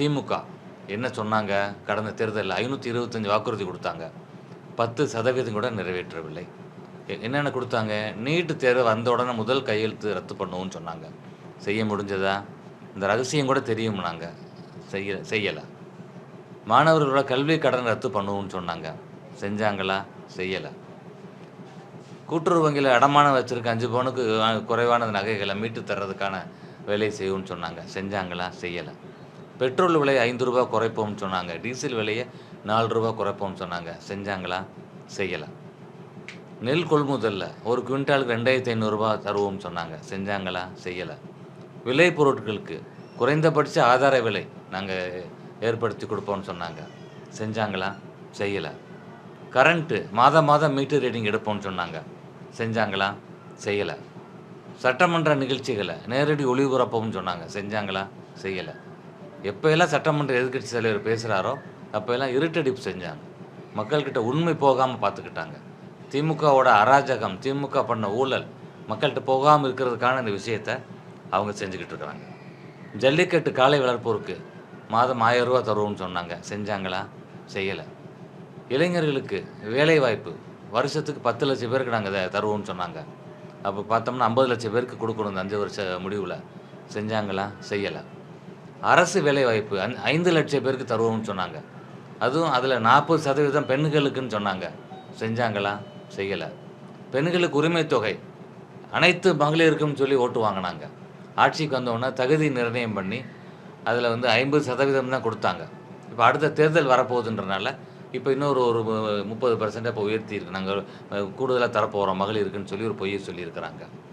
திமுக. என்ன சொன்னாங்க? கடந்த தேர்தலில் ஐநூற்றி இருபத்தஞ்சி வாக்குறுதி கொடுத்தாங்க. பத்து சதவீதம் கூட நிறைவேற்றவில்லை. என்னென்ன கொடுத்தாங்க? நீட்டு தேர்வு வந்த உடனே முதல் கையெழுத்து ரத்து பண்ணுவோம்னு சொன்னாங்க. செய்ய முடிஞ்சதா? இந்த ரகசியம் கூட தெரியும் நாங்கள் செய்ய செய்யலை. மாணவர்களோட கல்வி கடன் ரத்து பண்ணுவோம்னு சொன்னாங்க. செஞ்சாங்களா? செய்யலை. கூட்டுறவு வங்கியில் அடமானம் வச்சிருக்க அஞ்சு பவுனுக்கு குறைவான நகைகளை மீட்டு தர்றதுக்கான வேலையை செய்வோம்னு சொன்னாங்க. செஞ்சாங்களா? செய்யலை. பெட்ரோல் விலை ஐந்து ரூபா குறைப்போம்னு சொன்னாங்க. டீசல் விலையை நாலு ரூபா குறைப்போம்னு சொன்னாங்க. செஞ்சாங்களா? செய்யலை. நெல் கொள்முதலில். ஒரு குவிண்டாலுக்கு ரெண்டாயிரத்தி ஐநூறுரூபா தருவோம்னு சொன்னாங்க. செஞ்சாங்களா? செய்யலை. விலை பொருட்களுக்கு குறைந்தபட்ச ஆதார விலை நாங்கள் ஏற்படுத்தி கொடுப்போம்னு சொன்னாங்க. செஞ்சாங்களா? செய்யலை. கரண்ட்டு மாதம் மாதம் மீட்டர் ரீடிங் எடுப்போம்னு சொன்னாங்க. செஞ்சாங்களா? செய்யலை. சட்டமன்ற நிகழ்ச்சிகளை நேரடி ஒளிபரப்போம்னு சொன்னாங்க. செஞ்சாங்களா? செய்யலை. எப்போயெல்லாம் சட்டமன்ற எதிர்கட்சி தலைவர் பேசுகிறாரோ அப்போ எல்லாம் இருட்டடிப்பு செஞ்சாங்க. மக்கள்கிட்ட உண்மை போகாமல் பார்த்துக்கிட்டாங்க. திமுகவோட அராஜகம் திமுக பண்ண ஊழல் மக்கள்கிட்ட போகாமல் இருக்கிறதுக்கான இந்த விஷயத்தை அவங்க செஞ்சுக்கிட்டு இருக்கிறாங்க ஜல்லிக்கட்டு காளை வளர்ப்போருக்கு மாதம் ஆயிரம் ரூபா தருவோம்னு சொன்னாங்க. செஞ்சாங்களா? செய்யலை. இளைஞர்களுக்கு வேலைவாய்ப்பு வருஷத்துக்கு பத்து லட்சம் பேருக்கு நாங்கள் தருவோம்னு சொன்னாங்க. அப்போ பார்த்தோம்னா ஐம்பது லட்சம் பேருக்கு கொடுக்கணும் இந்த அஞ்சு வருஷ முடிவில். செஞ்சாங்களா? செய்யலை. அரசு வேலைவாய்ப்பு அந் ஐந்து லட்சம் பேருக்கு தருவோம்னு சொன்னாங்க. அதுவும் அதில் நாற்பது சதவீதம் பெண்களுக்குன்னு சொன்னாங்க. செஞ்சாங்களா? செய்யலை. பெண்களுக்கு உரிமை தொகை. அனைத்து மகளிருக்கும் சொல்லி ஓட்டு வாங்கினாங்க. ஆட்சிக்கு வந்தோடனே தகுதி நிர்ணயம் பண்ணி அதில் வந்து ஐம்பது சதவீதம் தான் கொடுத்தாங்க. இப்போ அடுத்த தேர்தல் வரப்போகுதுன்றனால இப்போ இன்னொரு ஒரு முப்பது பர்சன்டாக இப்போ உயர்த்தி இருக்கு. நாங்கள் கூடுதலாக தரப்போகிறோம் மகளிருக்குன்னு சொல்லி ஒரு பொய்யை சொல்லியிருக்கிறாங்க.